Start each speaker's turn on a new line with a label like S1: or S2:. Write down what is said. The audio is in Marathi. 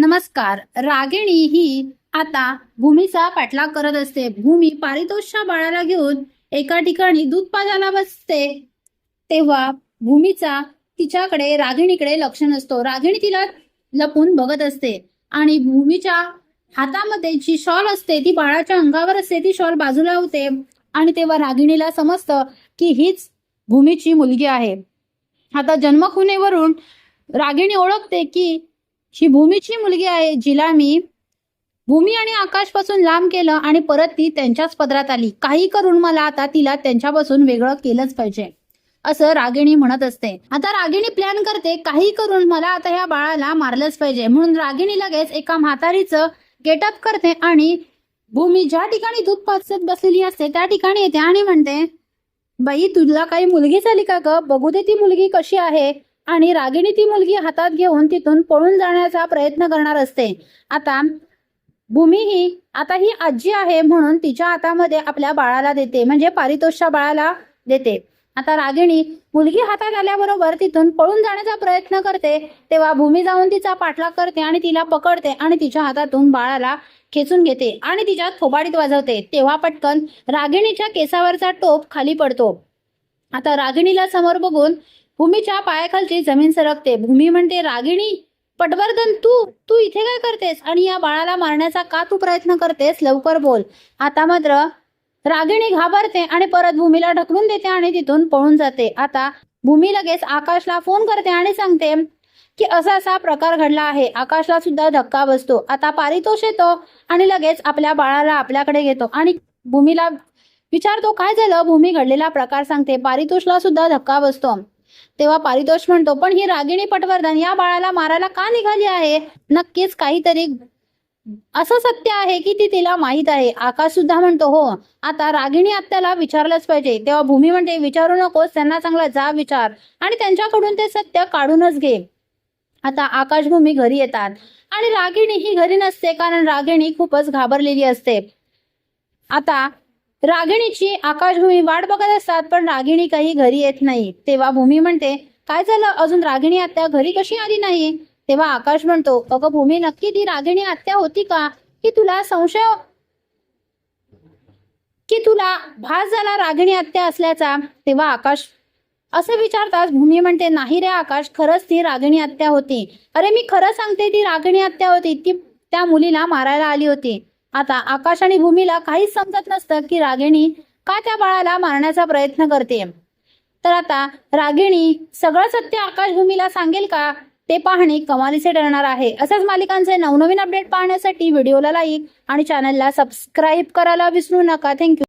S1: नमस्कार. रागिणी ही आता भूमीचा पाठलाग करत असते. भूमी पारितोषच्या बाळाला घेऊन एका ठिकाणी दूध पाजायला बसते. तेव्हा भूमीचा तिच्याकडे रागिणीकडे लक्ष नसतो. रागिणी तिला लपून बघत असते आणि भूमीच्या हातामध्ये जी शॉल असते ती बाळाच्या अंगावर असते ती शॉल बाजूला होते आणि तेव्हा रागिणीला समजतं की हीच भूमीची मुलगी आहे. आता जन्मखुनेवरून रागिणी ओळखते की ही भूमीची मुलगी आहे जिला मी भूमी आणि आकाशपासून लांब केलं आणि परत ती त्यांच्याच पदरात आली. काही करून मला आता तिला त्यांच्यापासून वेगळं केलंच पाहिजे असं रागिणी म्हणत असते. आता रागिणी प्लॅन करते काही करून मला आता ह्या बाळाला मारलंच पाहिजे. म्हणून रागिणी लगेच एका म्हातारीचं गेटअप करते आणि भूमी ज्या ठिकाणी दूध पाचत बसलेली असते त्या ठिकाणी येते आणि म्हणते बाई तुला काही मुलगी झाली का ग? बघू दे ती मुलगी कशी आहे. आणि रागिणी ती मुलगी हातात घेऊन तिथून पळून जाण्याचा प्रयत्न करणार असते. आता भूमी ही आता ही आजी आहे म्हणून तिच्या हातामध्ये आपल्या बाळाला देते म्हणजे पारितोषच्या बाळाला देते. आता रागिणी मुलगी हातात आल्याबरोबर तिथून पळून जाण्याचा प्रयत्न करते तेव्हा भूमी जाऊन तिचा पाठलाग करते आणि तिला पकडते आणि तिच्या हातातून बाळाला खेचून घेते आणि तिच्या थोबाडीत वाजवते. तेव्हा पटकन रागिणीच्या केसावरचा टोप खाली पडतो. आता रागिणीला समोर बघून भूमीच्या पायाखालची जमीन सरकते. भूमी म्हणते रागिणी पटवर्धन तू तू इथे काय करतेस? आणि या बाळाला मारण्याचा का तू प्रयत्न करतेस? लवकर बोल. आता मात्र रागिणी घाबरते आणि परत भूमीला ढकलून देते आणि तिथून पळून जाते. आता भूमी लगेच आकाशला फोन करते आणि सांगते की असा असा प्रकार घडला आहे. आकाशला सुद्धा धक्का बसतो. आता पारितोष येतो आणि लगेच आपल्या बाळाला आपल्याकडे घेतो आणि भूमीला विचारतो काय झालं? भूमी घडलेला प्रकार सांगते. पारितोषला सुद्धा धक्का बसतो. तेव्हा पारितोष म्हणतो पण ही रागिणी पटवर्धन या बाळाला मारायला का निघाली आहे? नक्कीच काहीतरी असं सत्य आहे की ती तिला माहीत आहे. आकाश सुद्धा म्हणतो हो आता रागिणी आत्याला विचारलंच पाहिजे. तेव्हा भूमी म्हणते विचारू नकोस त्यांना चांगला जा विचार. आणि त्यांच्याकडून ते सत्य काढूनच घे. आता आकाशभूमी घरी येतात. आणि रागिणी ही घरी नसते कारण रागिणी खूपच घाबरलेली असते. आता रागिणीची आकाशभूमी वाट बघत असतात पण रागिणी काही घरी येत नाही. तेव्हा भूमी म्हणते काय झालं? अजून रागिणी आत्या घरी कशी आली नाही? तेव्हा आकाश म्हणतो अगं भूमी नक्की ती रागिणी आत्या होती का? की तुला संशय हो-, की तुला भास झाला रागिणी आत्या असल्याचा? तेव्हा आकाश असं विचारताच भूमी म्हणते नाही रे आकाश खरंच ती रागिणी आत्या होती. अरे मी खरं सांगते ती रागिणी आत्या होती. ती त्या मुलीला मारायला आली होती. आता आकाश आणि भूमीला काहीच समजत नसतं की रागिणी का त्या बाळाला मारण्याचा प्रयत्न करते. तर आता रागिणी सगळं सत्य आकाश भूमीला सांगेल का? ते पाहणे कमालीचे ठरणार आहे. असेच मालिकांचे नवनवीन अपडेट पाहण्यासाठी व्हिडिओला लाईक आणि चॅनलला सबस्क्राईब करायला विसरू नका. थँक्यू